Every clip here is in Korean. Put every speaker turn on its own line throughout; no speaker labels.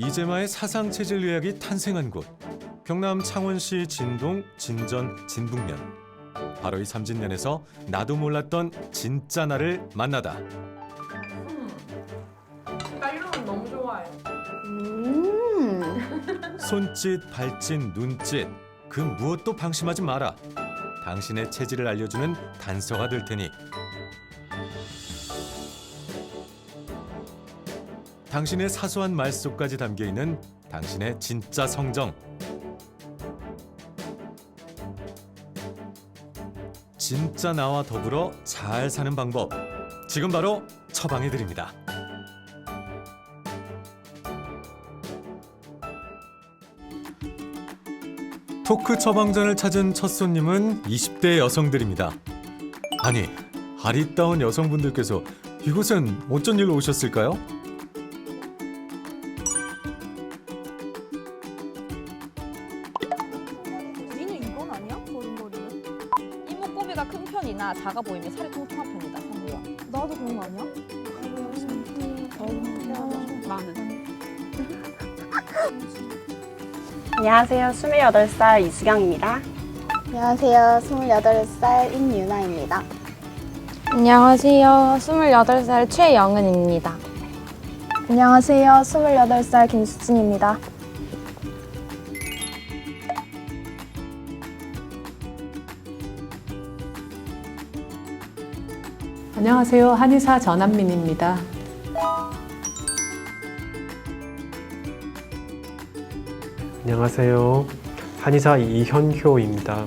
이재마의 사상 체질 의학이 탄생한 곳. 경남 창원시 진동 진전 진북면. 바로 이 삼진면에서 나도 몰랐던 진짜 나를 만나다.
나 이런 건 너무 좋아해.
음.
손짓 발짓 눈짓. 그 무엇도 방심하지 마라. 당신의 체질을 알려주는 단서가 될 테니 당신의 사소한 말 속까지 담겨 있는 당신의 진짜 성정 진짜 나와 더불어 잘 사는 방법 지금 바로 처방해 드립니다. 토크 처방전을 찾은 첫 손님은 20대 여성들입니다. 아니, 아리따운 여성분들께서 이곳엔 어쩐 일로 오셨을까요?
안녕하세요. 28살 이수경입니다.
안녕하세요. 28살 임유나입니다.
안녕하세요. 28살 최영은입니다.
안녕하세요. 28살 김수진입니다.
안녕하세요. 한의사 전한민입니다.
안녕하세요. 한의사 이현효입니다.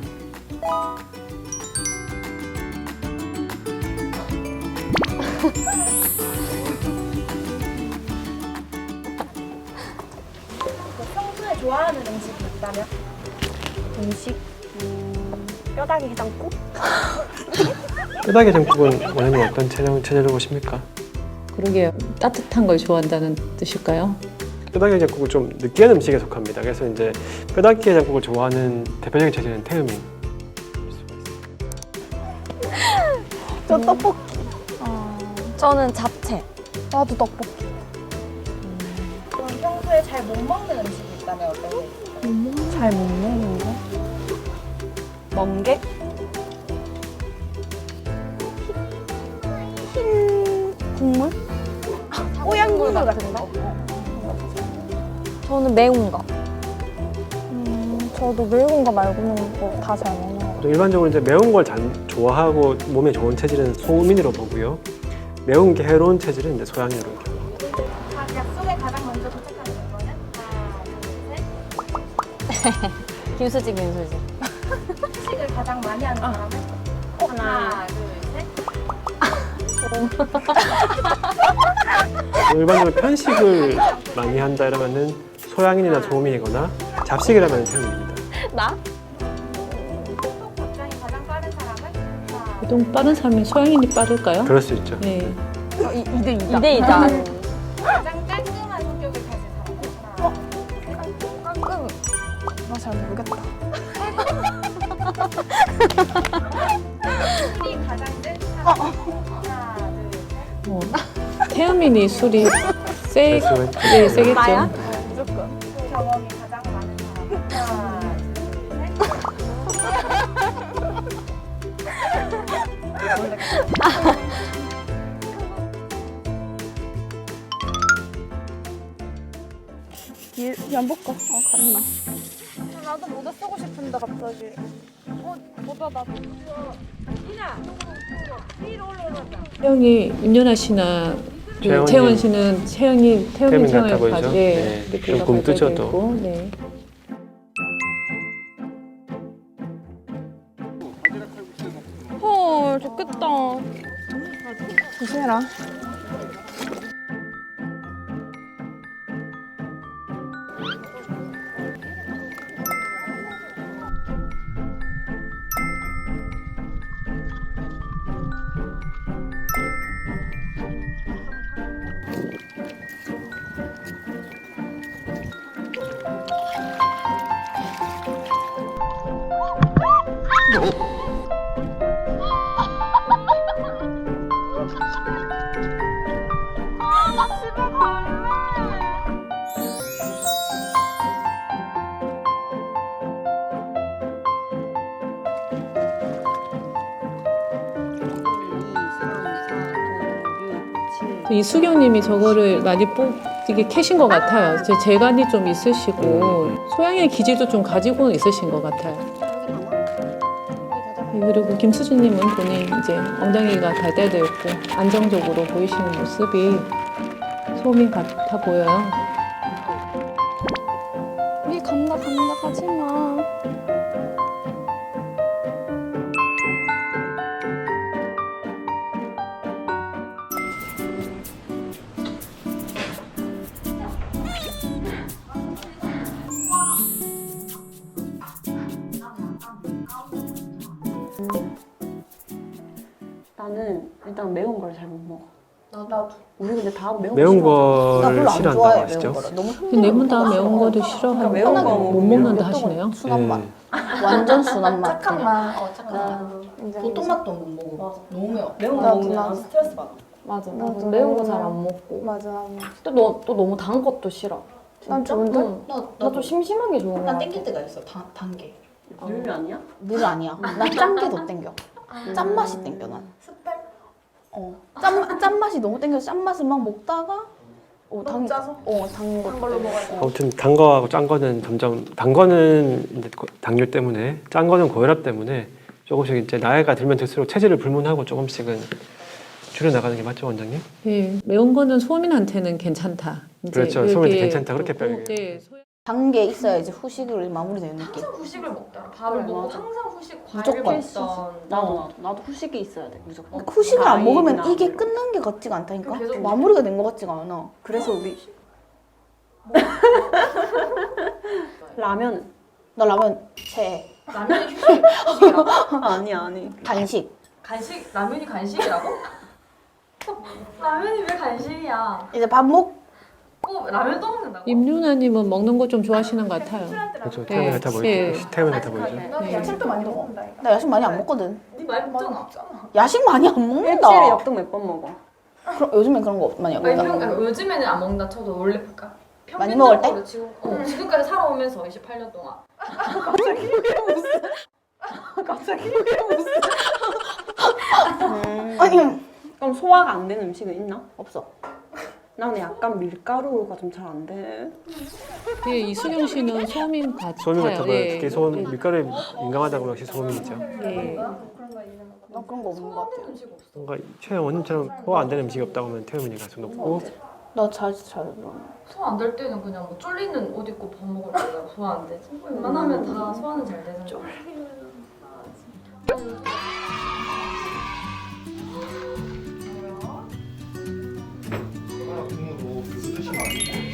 평소에 좋아하는 음식이 있다면? 음식? 음, 뼈다귀 해장국?
뼈다귀 장국은 원장님 어떤 체질, 체질을 보십니까?
그러게 따뜻한 걸 좋아한다는 뜻일까요?
뼈다귀 장국은 좀 느끼한 음식에 속합니다. 그래서 이제 뼈다귀 장국을 좋아하는 대표적인 체질은 태음인.
저 떡볶이.
저는 잡채.
나도 떡볶이.
그럼 평소에 잘 못 먹는 음식이 있다면 어떤 게 있을까요?
잘 못 먹는 거?
멍게?
흰 국물? 뽀얀 국물 같은 거?
저는 매운 거.
음, 저도 매운 거 말고는 뭐 다 잘 먹는 거.
또 일반적으로 이제 매운 걸 잘 좋아하고 몸에 좋은 체질은 소음인으로 보고요. 매운 게 해로운 체질은 이제 소양인으로 이렇게 봅니다.
약속에 가장 먼저 도착하는 거는 하나, 둘, 셋.
김수지, 김수지.
음식을 가장 많이 하는 사람은? 하나, 둘, 셋.
일반적으로 편식을 많이 한다 이러면은 소양인이나 소음인이거나 잡식이라면 태음입니다.
나?
속 걱정이 가장 빠른 사람은?
보통 빠른 사람이 소양인이 빠를까요?
그럴 수 있죠.
네.
2대 2다. 2대 2다.
가장 깔끔한 성격을 가진 사람은? 하나,
가끔 나잘 모르겠다.
술이 가장 센 사람은? 하나, 둘, 셋.
어, 태음인이 술이 세,
그래서
네, 세겠죠.
나야?
연복 거. 어, 갔나?
나도 모자 쓰고 싶은데 갑자기. 어, 모자 나.
태영이 윤연아 씨나 그.
채원
씨는 채영이 태영이
같아 보이죠?
가지-
네,
예,
좀 굼뜨죠, 또.
있고, 네.
헐, 좋겠다.
조심해라.
이수경님이 저거를 많이 뽑 이게 캐신 것 같아요. 제 재간이 좀 있으시고 소양의 기질도 좀 가지고는 있으신 것 같아요. 네, 그리고 김수진님은 본인 이제 엉덩이가 달달돼 있고 안정적으로 보이시는 모습이 소민 같아 보여요.
나는 일단 매운 걸 잘 못 먹어.
나도.
우리 근데 다 매운,
매운
거나
거를
별로 안
싫어한다고
좋아해
하시죠?
거를. 너무
네분 다 매운 거를 싫어하고
매운 거
못 먹는다 하시네요.
순한 맛.
네.
완전 순한 맛.
착한 맛. 어, 착한 맛.
나
인정,
보통. 맛도 못 먹어.
맞아.
너무 매워.
매운 거
나도,
먹으면
나도.
난 스트레스 받아.
맞아.
나도
나도 매운 거
매운
잘
거.
안 먹고.
맞아.
또, 너, 또 너무 단 것도 싫어.
난 좋은데?
응. 나나좀 심심한 게 좋은 거
난. 땡길 때가 있어. 단, 단 게.
물 아니야?
물 아니야. 난 짠 게 더 땡겨. 짠 맛이 땡겨 난. 어. 짠, 짠 맛이 너무 땡겨서 짠 맛을 막 먹다가 어,
너무 짜서?
어, 단 거.
단 걸로 먹어야 돼.
아무튼 단 거하고 짠 거는 점점 단 거는 이제 고- 당뇨 때문에 짠 거는 고혈압 때문에 조금씩 이제 나이가 들면 들수록 체질을 불문하고 조금씩은 줄여 나가는 게 맞죠 원장님?
예, 매운 거는 소민한테는 괜찮다. 이제
그렇죠. 소민한테 괜찮다. 그렇게
보고,
표현해요.
네, 소-
단 게 있어야지 후식을 마무리되는 느낌.
항상 후식을 먹더라. 밥을
그래,
먹고
맞아.
항상 후식 과일을
무조건.
먹던.
나도 나도 나도 후식이 있어야 돼 무조건.
후식을 안 먹으면
과일이나
이게
물.
끝난 게 같지가 않다니까.
계속
마무리가 된것 같지가 않아.
그래서 우리 라면은
나 라면 제
라면이 휴식, 휴식이라고?
아니 아니.
간식.
간식? 라면이 간식이라고? 라면이 왜 간식이야?
이제 밥 먹.
꼭 라면도 먹는다고?
임윤아님은 먹는 거 좀 좋아하시는 것 같아요.
그렇죠.
네,
태음이 같아 보이죠.
예.
태음이 같아 보이죠.
네.
야채도 많이 먹는다.
나 야식 많이 안 먹거든.
네 많이 먹잖아.
야식 많이 안
일주일에
먹는다.
엽떡 몇 번 먹어?
그럼 요즘엔 그런 거 많이 안
아니,
먹는다.
평, 아니, 요즘에는 안 먹는다 쳐도 원래 그러니까
많이 먹을 때?
평균적으로 지금, 어, 지금까지 살아오면서 28년 동안
아니
그럼 소화가 안 되는 음식은 있나?
없어.
나는 약간 밀가루가 좀 잘 안 돼.
예, 이수경 씨는 소민 같아요.
소민 같아 보여.
예.
특히 소음 밀가루에 민감하다고 역시 소음이죠.
예.
나 그런 거 없는 것 같아.
뭔가 최영 원님처럼 소화 안 되는 음식이 없다고 하면 태음이 가능성 높고
나잘잘
소화 안 될 때는 그냥 뭐 쫄리는 옷 입고 밥 먹을 때가 소화 안 되지. 웬만하면 다 소화는 잘 되는 거.
그
Şimdi
şimdi.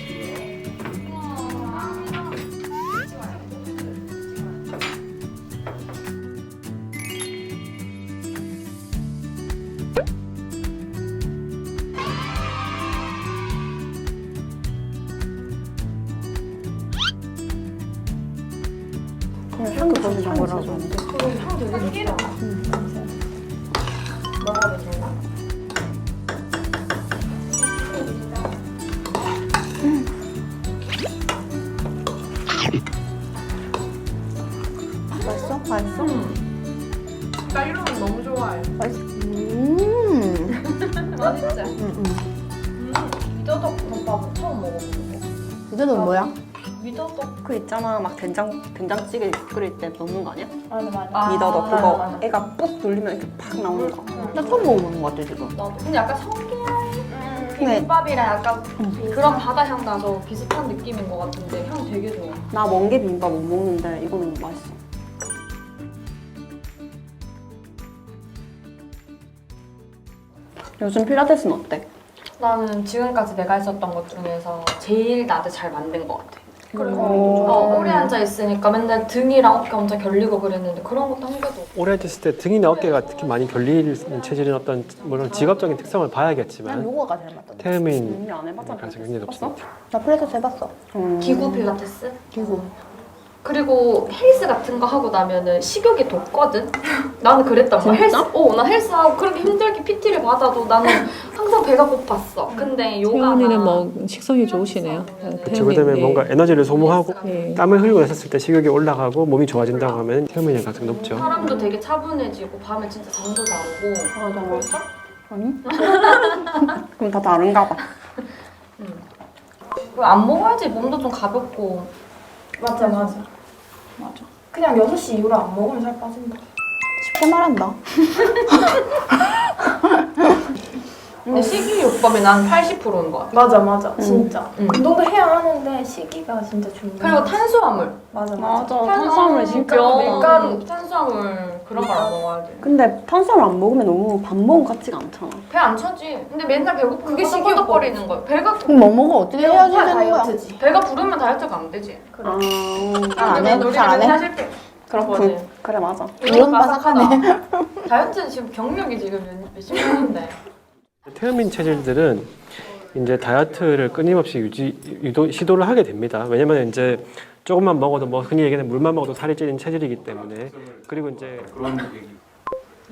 있잖아 막 된장 된장찌개 끓일 때 넣는 거 아니야?
맞아 맞아.
아,
미더덕
맞아,
그거
맞아.
애가 푹 돌리면 이렇게 팍 나오는 거.
나 처음 먹어보는 것 같아 지금.
나도. 근데 약간 성게랑
네.
비빔밥이랑 약간 그런 바다 향 나서 비슷한 느낌인 것 같은데 향 되게 좋아.
나 멍게 비빔밥 못 먹는데 이거는 맛있어. 요즘 필라테스는 어때?
나는 지금까지 내가 했었던 것 중에서 제일 나한테 잘 만든 것 같아. 그리고
오.
어, 오래 앉아 있으니까 맨날 등이랑 어깨 엄청 결리고 그랬는데 그런 것도 한 개도 없고.
오래 앉았을 때 등이나 어깨가 특히 많이 결리는 체질은 어떤 물론 직업적인 특성을
난
봐야겠지만
요거가 잘 맞던데.
태음인
이미 안 해봤잖아.
가능성이 굉장히 높습니다.
나 플레이스 해봤어.
음.
기구 필라테스?
기구.
그리고 헬스 같은 거 하고 나면은 식욕이 돋거든? 나는 그랬단 말이야. 헬스? 어, 나 헬스하고 그렇게 힘들게 PT를 받아도 나는 항상 배가 고팠어. 근데 요가나
태훈이는 뭐 식성이 좋으시네요.
그렇죠. 그다음에
예.
뭔가 에너지를 소모하고
예.
땀을 흘리고 났을 때 식욕이 올라가고 몸이 좋아진다고 하면 태음인 가능성이 높죠.
사람도 되게 차분해지고 밤에 진짜 잠도 잘 오고
맞아 맞아. 아니? 그럼 다 다른가 봐.
그안 먹어야지 몸도 좀 가볍고
맞아 맞아 맞아 그냥 6시 이후로 안 먹으면 살 빠진다
쉽게 말한다.
근데 식이요법이 난 80%인 것 같아
맞아 맞아 진짜
음.
운동도 해야 하는데 시기가 진짜 중요해
그리고 탄수화물
맞아 맞아
탄수화물 진짜
면,
밀가루.
탄수화물 그런 걸 안 먹어야 돼
근데 탄수화물 안 먹으면 너무 밥 먹은 것 같지가 않잖아.
배 안 차지 근데 맨날 배고프면 그게 시기요법거리는 거야 배가
그럼 뭐 먹어? 어떻게 해야지
배고파
되는 거야?
다이어트지
배가 부르면 다이어트가 안 되지
아,
잘안 해?
우리가
잘안
맨날
해?
실패
그렇군. 그래 맞아.
이런 바삭하네.
다이어트는 지금 경력이 지금 몇- 몇십 년인데
태음인 체질들은 이제 다이어트를 끊임없이 유지 유도 시도를 하게 됩니다. 왜냐면 이제 조금만 먹어도 뭐 흔히 얘기하는 물만 먹어도 살이 찌는 체질이기 때문에 그리고 이제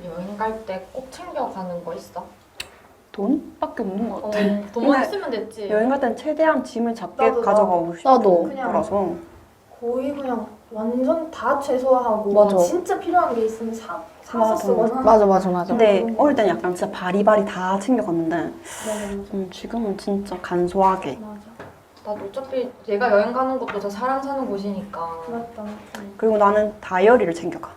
여행 갈 때 꼭 챙겨가는 거 있어?
돈밖에 없는 것
어,
같아.
돈만
근데
있으면 됐지
여행 갈 땐 최대한 짐을 작게
나도,
가져가고 싶어.
나도.
그냥
그래서
거의 그냥 완전 다 최소화하고
맞아.
진짜 필요한 게 있으면 사,
맞아.
쓰거나
맞아 맞아 맞아.
근데 어릴 때는 약간 진짜 바리바리 다 챙겨갔는데 음, 지금은 진짜 간소하게.
맞아
나도 어차피 얘가 여행 가는 것도 저 사람 사는 곳이니까
맞다
그리고 나는 다이어리를 챙겨가.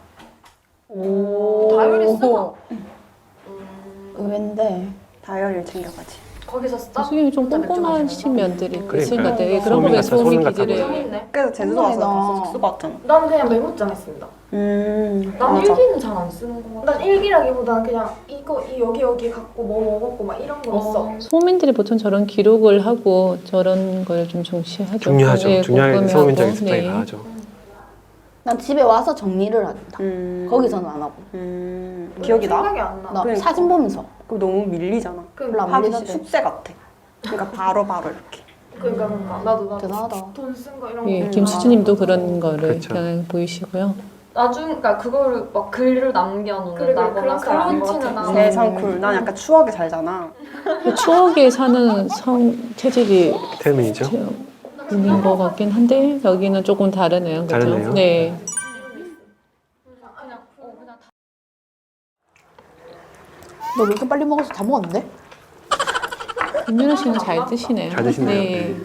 오.
다이어리 쓰고 음,
의외인데.
다이어리를 챙겨가지.
거기서 써?
수경이 좀 꼼꼼하신 면들이 있을 것
그러니까요.
같아요. 예, 그런
소민 같아, 같아
기질에
보여.
있네
그래서 제주도 와서
꼼꼼하다.
계속 쓰고 왔잖아.
나는 그냥 메모장 했습니다
음,
난
맞아.
일기는 잘 안 쓰는 거 같아
난 일기라기보다는 그냥 이거 이 여기 여기 갖고 뭐 먹었고 막 이런 거 써.
어,
소민들이 보통 저런 기록을 하고 저런 걸 좀 중시하죠.
중요하죠.
꼼꼼하고.
소민적인 습관이
네.
강하죠.
난 집에 와서 정리를 한다.
음,
거기서는 안 하고.
음, 기억이 나?
생각이 안 나.
나
그러니까.
사진 보면서.
그거 너무 밀리잖아.
별로 안
하기
밀리던데.
숙제 같아. 그러니까 바로 바로 이렇게.
그러니까 그러니까 나도 나도
대단하다.
돈 쓴 거 이런 거.
예,
음.
김수진님도 그런 거를
그렇죠.
그냥 보이시고요.
나중 그러니까 그거를 막 글을 남겨놓는다거나
그래, 그런 스타일 아닌 것 같아.
세상 쿨. 난 약간 추억에 살잖아.
그 추억에 사는 성 체질이
태음인이죠.
있는 것 같긴 한데 여기는 조금 다르네요. 그죠?
다르네요.
네.
그냥 어, 그냥 다
너 왜 이렇게 빨리 먹어서 다 먹었는데?
김민호 씨는 잘 드시네요.
잘 드시네요.
네.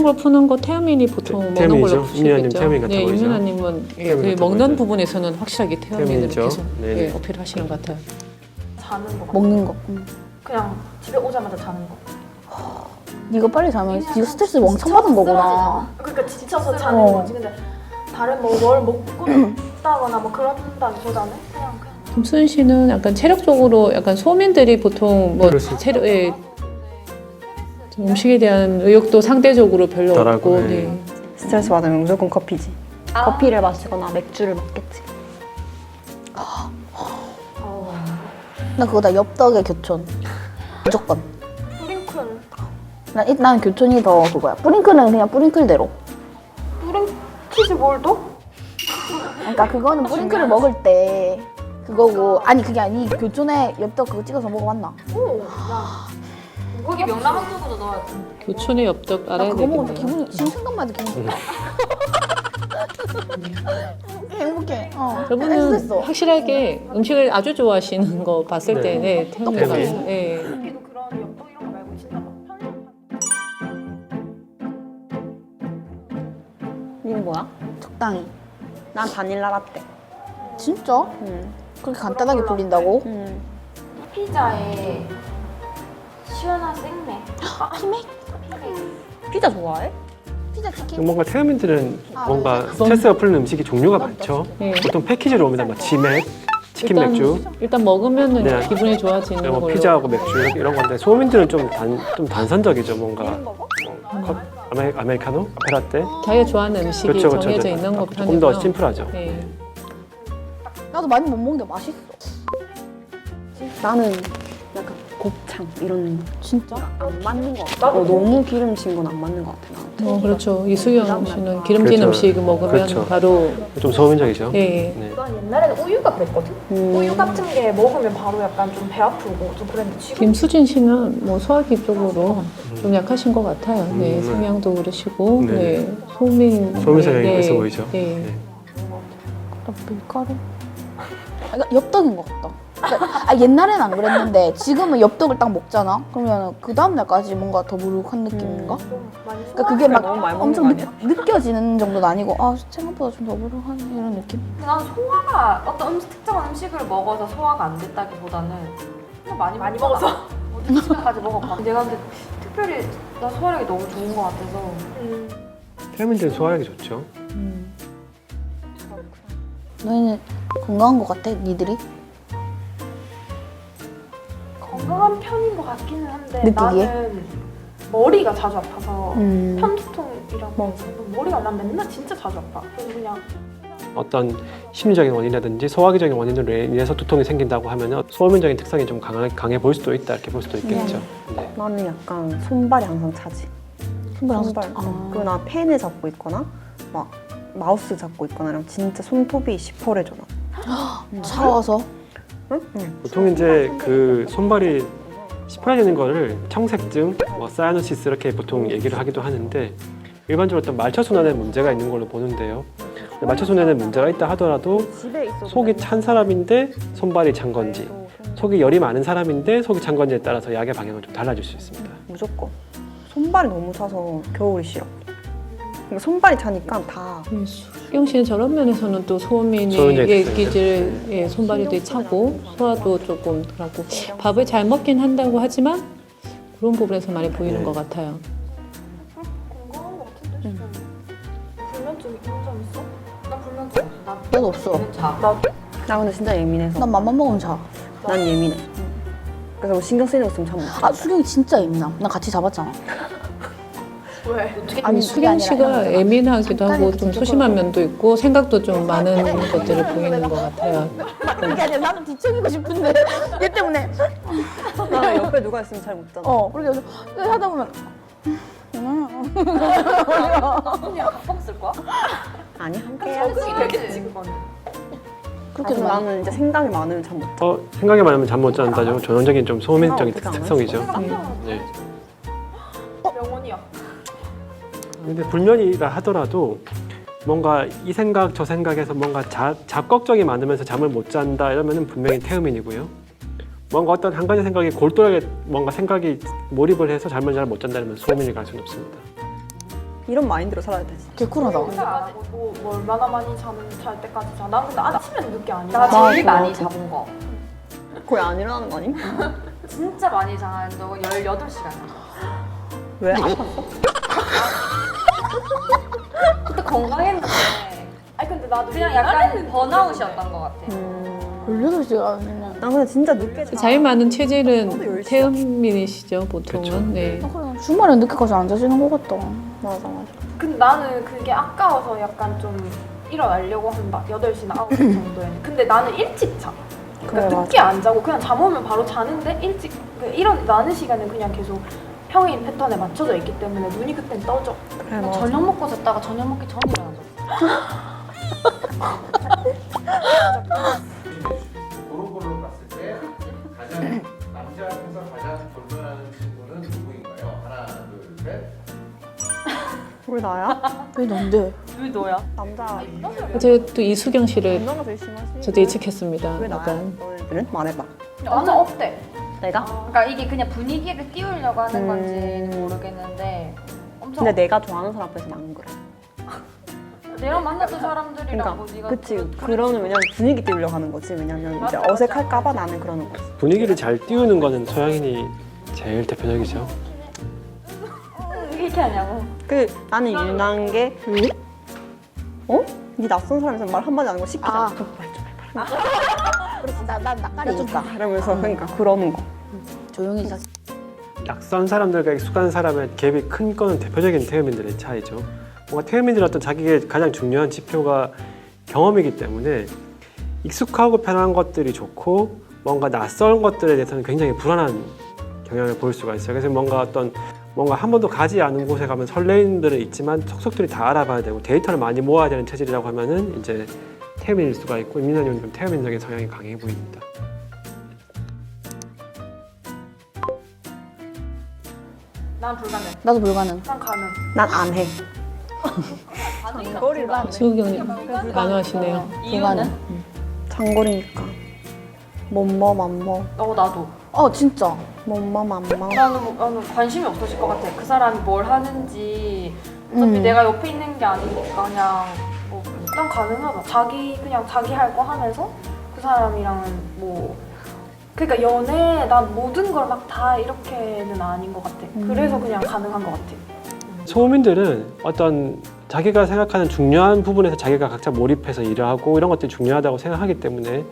먹는 걸 푸는 거
태음인이 보통 먹는
태음인이죠.
걸로 푸시겠죠.
태음인 같아
네,
보이죠?
임윤아님은 예,
태음인
그
같아
먹는
보이죠?
부분에서는 확실하게 태음인으로
태음인이죠.
계속
네네.
예, 어필하시는 것 같아요.
자는 거.
먹는 거.
그냥 집에 오자마자 자는 거.
네가 빨리 자면 네가 스트레스 왕창 받은 거구나.
그러니까 지쳐서 자는
어.
거지. 근데 다른 뭐뭘 먹고 싶다거나 뭐 그런다기보다는 그냥 그냥
김수진 씨는 약간 체력적으로 약간 소민들이 보통 뭐
그럴 수 있죠.
체력 예, 좀 음식에 대한 의욕도 상대적으로 별로
덜하고,
없고
네.
네.
스트레스 받으면 무조건 커피지.
아.
커피를 마시거나 맥주를 먹겠지.
나 그거 다 엽떡에 교촌. 무조건.
뿌링클.
난 일단 교촌이 더 그거야. 뿌링클은 그냥 뿌링클대로.
뿌링 치즈 몰도?
그러니까 그거는 뿌링클을 먹을 때 그거고 아니 그게 아니 교촌에 엽떡 그거 찍어서 먹어봤나?
오. 나
거기 명란젓도 넣어야지
교촌의 엽떡
나
알아야
그거 먹을 때
되겠네요.
기분이 지금 생각만 해도 기분이 행복해. 어.
저분은
했어.
확실하게 음식을 아주 좋아하시는 거 봤을
네.
때 네,
태음인.
같아요. 예.
여기도 그런 엽떡 이런 거 말고 진짜 막 편의점
뭐야?
적당히.
난 바닐라 라떼.
진짜?
음.
그렇게 간단하게 불린다고?
음.
피자에 시원한 생맥.
피맥?
피자 좋아해?
피자 치킨?
뭔가 태음인들은
아,
뭔가. 스트레스가 풀리는 음식이 종류가 많죠.
네.
보통 패키지로 옵니다. 뭐 지맥, 치킨
일단,
맥주,
일단 먹으면은
네.
기분이 좋아지는
뭐
걸로.
피자하고 맥주 이런, 이런 건데 소민들은 좀 단 좀 단선적이죠. 뭔가? 뭐 컵- 아메, 아메리카노, 카페라떼.
자기가 좋아하는 음식이
그렇죠, 그렇죠.
정해져 있는 거
조금 더. 심플하죠.
네.
나도 많이 못 먹는데 맛있어.
나는 곱창 이런
진짜?
안 맞는 것 같아. 어, 너무 기름진 건 안 맞는 것 같아 나한테.
어, 그렇죠. 이수경 씨는 기름진
그렇죠.
음식 먹으면
그렇죠.
바로
좀 소민적이죠.
예, 예.
네.
난 옛날에는 우유가 그랬거든.
음.
우유 같은 게 먹으면 바로 약간 좀 배 아프고 좀 그랬는데 지금
김수진 씨는 뭐 소화기 쪽으로 좀 약하신 것 같아요. 네,
음, 네.
성향도 그러시고,
네.
네, 소민.
소민 성향이
네,
있어 보이죠.
네.
네.
나 밀가루? 아, 그러니까 엽떡인 것 같다. 아, 옛날엔 안 그랬는데 지금은 엽떡을 딱 먹잖아. 그러면 그 다음 날까지 뭔가 더부룩한 느낌인가?
좀 많이
그러니까 그게 막
너무 많이 먹는
엄청
거
느,
아니야?
느 껴지는 정도는 아니고 아 생각보다 좀 더부룩한 이런 느낌?
근데 난 소화가 어떤 음식, 특정한 음식을 먹어서 소화가 안 됐다기보다는 그냥 많이
많이. 먹어서.
어디 집에까지 먹었거든. 내가 근데 특별히 나 소화력이 너무 좋은 것 같아서
음,
태민들은 소화력이 좋죠.
너희는 건강한 것 같아? 니들이?
건강한 편인 것 같기는 한데
느끼기에?
나는 머리가 자주 아파서
음.
편두통이라고 해서 머리가 난 맨날 진짜 자주 아파. 그래서 그냥
어떤 심리적인 원인이라든지 소화기적인 원인으로 인해서 두통이 생긴다고 하면 소민적인 특성이 좀 강해, 강해 보일 수도 있다 이렇게 볼 수도 있겠죠. 네.
나는 약간 손발이 항상 차지.
손발 항상
손발.
차- 아.
그리고 나 펜을 잡고 있거나 막 마우스 잡고 있거나 이러면 진짜 손톱이 시퍼래져 나.
차워서?
응? 응.
보통 이제 그 손발이 시퍼해지는 거를 청색증, 뭐 사이노시스 이렇게 보통 얘기를 하기도 하는데 일반적으로 어떤 말초 순환에 문제가 있는 걸로 보는데요. 근데 말초 순환에 문제가 있다 하더라도 속이 찬 사람인데 손발이 찬 건지 속이 열이 많은 사람인데 속이 찬 건지에 따라서 약의 방향은 좀 달라질 수 있습니다.
무조건. 손발이 너무 차서 겨울이 싫어. 그러니까 손발이 차니까 다
수경 씨는 저런 면에서는 또 소민이
소민의
예,
특성이죠.
기질, 예, 손발이 되게 차고 소화도 조금 그렇고 밥을 잘 먹긴 한다고 하지만 그런 부분에서 많이 보이는
네.
것 같아요.
건강한 것 같은데 좀 불면증 이런 점 있어?
나 불면증 없어. 나
없어.
근데 진짜 예민해서
난 맘만 먹으면 자.
난 예민해. 그래서 뭐 신경 쓰이는 거 있으면 자.
아 수경이 진짜 예민함. 나 같이 잡았잖아.
왜?
어떻게
아니,
수경 씨가. 예민하기도 하고 좀. 소심한 면도 있고 생각도 좀 많은 것들을 보이는 것 같아요.
그게 아니라 나는 뒤척이고 싶은데 얘 때문에
나 옆에 누가 있으면 잘 못 자.
어 그렇게 그래서 하다 보면
그냥 각방 쓸 거야?
아니 함께
적응이 되겠지 그거는.
그렇게 좀
나는 이제 생각이 많으면 잠못 자.
어, 생각이 많으면 잠 못 잔다죠. 전형적인 좀 소민적인
아,
특성이죠. 네. 근데 불면이라 하더라도 뭔가 이 생각 저 생각에서 뭔가 자, 잡걱정이 많으면서 잠을 못 잔다 이러면은 분명히 태음인이고요. 뭔가 어떤 한 가지 생각이 골똘하게 뭔가 생각이 몰입을 해서 잠을 잘 못 잔다면 소민일 가능성이 높습니다.
이런 마인드로 살아야 되지.
개쿨하다.
생각 안 하고 뭐, 뭐 얼마나 많이 잠을 잘 때까지 자. 난 근데 아침에는 늦게
안나
일어 나.
제일 많이 잡은 거.
거의 안 일어나는 거 아님?
진짜 많이 자는 거 18시간 자.
왜?
그때 건강했는데
아니 근데 나도
그냥 약간 번아웃이었던 것 같아.
18시간 그냥
난 근데 진짜 늦게 자.
자유 많은 체질은 태음민이시죠 보통은.
그렇죠.
네.
주말에 늦게까지 안 자시는 것 같다.
맞아 맞아.
근데 나는 그게 아까워서 약간 좀 일어나려고 한다. 8시나 9시 정도에는. 근데 나는 일찍 자. 그러니까
그래,
늦게 안 자고 그냥 잠 오면 바로 자는데 일찍 그 일어나는 시간은 그냥 계속 평인 패턴에 맞춰져 있기 때문에 눈이 그땐 떠져.
그래
나
맞아.
저녁 먹고 잤다가 저녁 먹기 전에 일어나죠.
그런 걸로 봤을 때 가장 남자 중에서 가장 결혼하는 친구는 누구인가요? 하나, 둘, 셋.
왜 나야?
왜 난데?
왜 너야?
남자.
제가 또 이수경 씨를
운동가 제일 심하지.
저도 예측했습니다.
왜 나야?
약간
너네들은 말해봐.
나는 어때?
내가?
그러니까 이게 그냥 분위기를 띄우려고 하는
음.
건지는 모르겠는데 엄청
근데 내가 좋아하는 사람 앞에서는 안 그래.
내가 만났던 사람들이랑
그러니까
뭐 네가
그치.
그런-
그러는 왜냐면 분위기 띄우려고 하는 거지. 왜냐면 이제
맞아, 맞아.
어색할까봐 나는 그러는 거지.
분위기를 잘 띄우는 거는 소양인이 제일 대표적이죠.
이렇게 하냐고.
그 나는 유난한 게 어? 네 낯선 사람에서 말 한마디 안 하고 시키잖아.
아.
좀 말좀 해봐.
그렇지 나 난 낯가리니까
이러면서 그러니까 그러는 거.
조용히 자.
낯선 사람들과 익숙한 사람의 갭이 큰 거는 대표적인 태음인들의 차이죠. 뭔가 태음인들은 어떤 자기의 가장 중요한 지표가 경험이기 때문에 익숙하고 편한 것들이 좋고 뭔가 낯선 것들에 대해서는 굉장히 불안한 경향을 보일 수가 있어요. 그래서 뭔가 어떤 뭔가 한 번도 가지 않은 곳에 가면 설레임들은 있지만 속속들이 다 알아봐야 되고 데이터를 많이 모아야 되는 체질이라고 하면은 이제 태음인일 수가 있고 임민아님은 좀 태음 인적인 성향이 강해 보입니다.
난 불가능.
나도 불가능.
난 가능.
난 안 해.
수경님 가능하시네요.
불가능.
장거리니까. 몸몸 안몸.
어 나도.
어 진짜.
몸몸 안몸.
나는, 뭐- 나는 관심이 없어질 것 같아. 그 사람이 뭘 하는지. 어차피
음.
내가 옆에 있는 게 아니니까 그냥 뭐, 난 가능하다. 자기 그냥 자기 할 거 하면서 그 사람이랑은 뭐 그러니까 연애 난 모든 걸 막 다 이렇게는 아닌 것 같아. 그래서 그냥 가능한 것 같아.
소음인들은 어떤 자기가 생각하는 중요한 부분에서 자기가 각자 몰입해서 일을 하고 이런 것들이 중요하다고 생각하기 때문에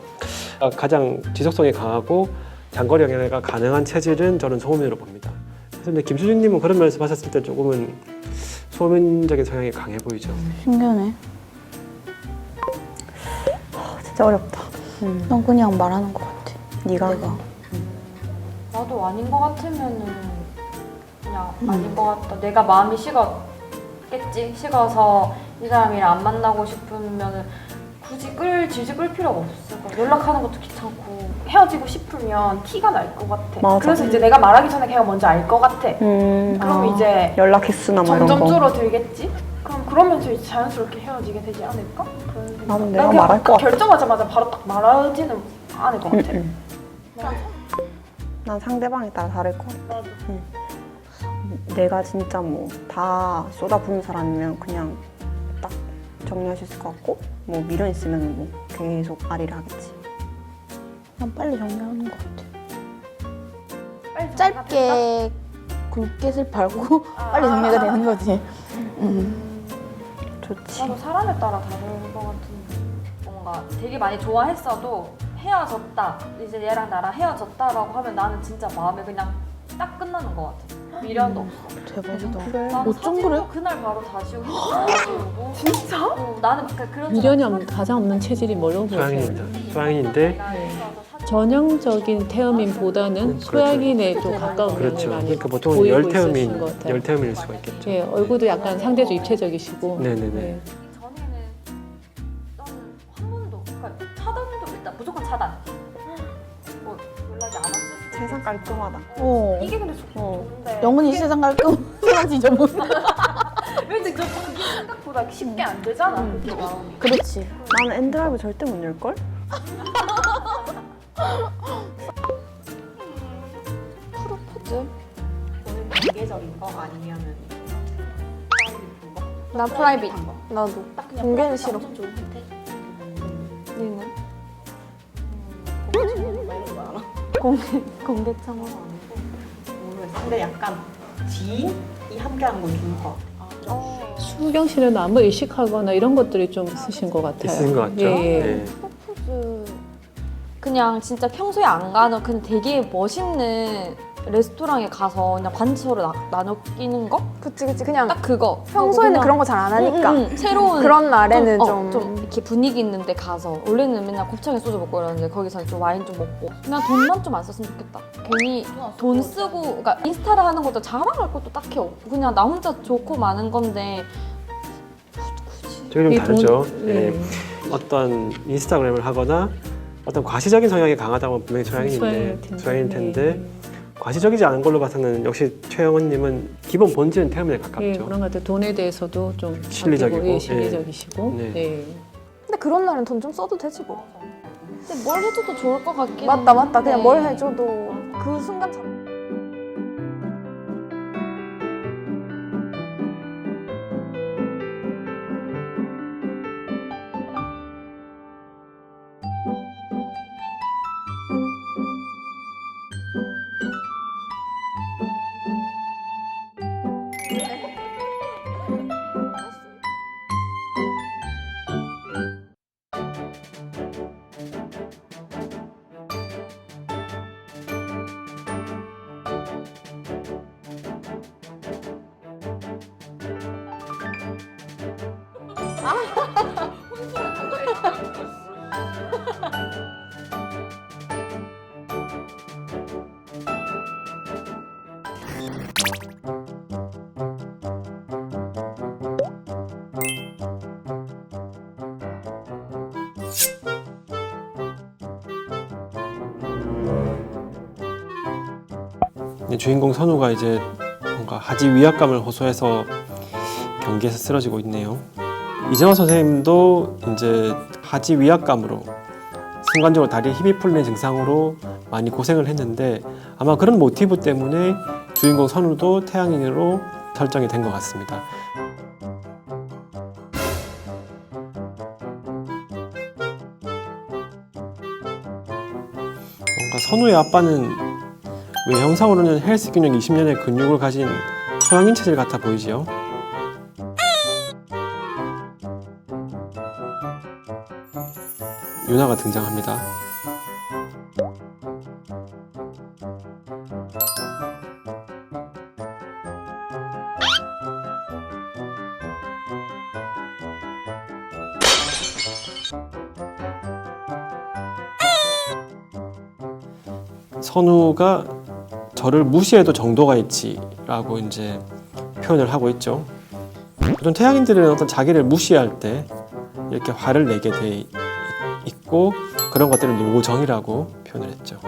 가장 지속성이 강하고 장거리 연애가 가능한 체질은 저는 소음인으로 봅니다. 그래서 근데 김수진님은 그런 면에서 봤었을 때 조금은 소음인적인 성향이 강해 보이죠.
신기하네.
진짜 어렵다. 음.
난 그냥 말하는 것 같아.
네가
내가.
나도 아닌 것 같으면은 그냥 아닌 것 같다. 내가 마음이 식었겠지. 식어서 이 사람이랑 안 만나고 싶으면은 굳이 끌 질질 끌 필요가 없을 거야. 연락하는 것도 귀찮고 헤어지고 싶으면 티가 날 것 같아.
맞아.
그래서 이제 내가 말하기 전에 걔가 먼저 알 것 같아.
음.
그럼
아,
이제
연락 횟수나 뭐 이런
점점
거.
줄어들겠지? 그럼 그러면서 이제 자연스럽게 헤어지게 되지 않을까? 그런 생각.
나도
난
내가
그냥
말할 것 같아.
결정하자마자 바로 딱 말하지는 않을 것
응,
같아.
응. 난 상대방에 따라 다를 것 같아.
나도.
내가 진짜 뭐 다 쏟아부은 사람이면 그냥 딱 정리할 수 있을 것 같고 뭐 미련 있으면 뭐 계속 아리를 하겠지.
난 빨리 정리하는 것 같아.
빨리?
짧게 굵게 슬 팔고
아,
빨리 정리가
아,
되는 거지. 음.
좋지.
나도 사람에 따라 다른 것 같은데 뭔가 되게 많이 좋아했어도 헤어졌다 이제 얘랑 나랑 헤어졌다라고 하면 나는 진짜 마음에 그냥 딱 끝나는 것 같아 미련도 없어
대박이다.
그래.
나는
어쩜 그래?
그날 바로 다 지우고 어, 진짜? 어, 나는 그- 그런
미련이 없, 가장 없는 체질이 뭐라고 보세요?
소양인입니다. 소양인인데
전형적인 태음인보다는
음, 그렇죠.
소양인에 좀 가까운 면을
그렇죠.
많이
그러니까 보통은
보이고
열태음인
있으신 것 같아요.
열태음일 수가 있겠죠.
예, 얼굴도 약간 상대적 입체적이시고
네네네.
네.
전에는 나는 한 번도 그러니까 차단도 일단 무조건 차단 뭐 연락이 안 왔을 때
세상 깔끔하다.
어.
이게 근데 좋-
어.
좋은데
영훈이 세상 깔끔 생각지 좀.
왠지 그 그게 생각보다 쉽게 안 되잖아 그게 마음이
그렇지.
나는 엔드라이브 절대 못 열걸?
프로포즈?
공개적인 거 아니면은
나 프라이빗. 나도. 공개는 싫어. 니는? 공개 공개 창업.
모르겠어. 근데 약간 지인이 함께하는 건 좋을 것 같아.
수경 씨는 나무 의식하거나 이런 것들이 좀 있으신 것 같아요.
있으신 것 같죠.
예, 예.
네.
프로포즈 그냥 진짜 평소에 안 가는 근데 되게 멋있는 레스토랑에 가서 그냥 반지 서로 나, 나눠 끼는 거?
그치 그치 그냥
딱 그거
평소에는 그런 거 잘 안 하니까
응, 응, 응. 새로운
그런 날에는
좀,
좀,
어, 좀 이렇게 분위기 있는데 가서 원래는 맨날 곱창에 소주 먹고 이러는데 거기서 좀 와인 좀 먹고 그냥 돈만 좀 안 썼으면 좋겠다 괜히 돈 쓰고 그러니까 인스타를 하는 것도 자랑할 것도 딱히 없고 그냥 나 혼자 좋고 많은 건데
저희 이좀 다르죠.
돈-
예.
네.
어떤 인스타그램을 하거나 어떤 과시적인 성향이 강하다면 분명히
소양일
소양인인데
텐데.
소양일 텐데
네.
과시적이지 않은 걸로 봐서는 역시 최영원님은 기본 본질은 태음에
예,
가깝죠.
그런 것 같아요. 돈에 대해서도 좀
실리적이고,
예,
예.
실리적이시고.
네.
네.
근데 그런 날은 돈 좀 써도 되지 뭐.
근데 뭘 해줘도 좋을 것 같긴
맞다 맞다. 그냥. 뭘 해줘도 그 순간 참.
주인공 선우가 이제 뭔가 하지 위압감을 호소해서 경기에서 쓰러지고 있네요. 이정화 선생님도 이제 하지 위압감으로 순간적으로 다리에 힘이 풀리는 증상으로 많이 고생을 했는데 아마 그런 모티브 때문에 주인공 선우도 태양인으로 설정이 된 것 같습니다. 뭔가 선우의 아빠는 외 형상으로는 헬스 기능 20년의 근육을 가진 서양인 체질 같아 보이지요. 유나가 등장합니다. 선우가 저를 무시해도 정도가 있지라고 이제 표현을 하고 있죠. 보통 태양인들은 어떤 자기를 무시할 때 이렇게 화를 내게 돼 있고 그런 것들을 노정이라고 표현을 했죠.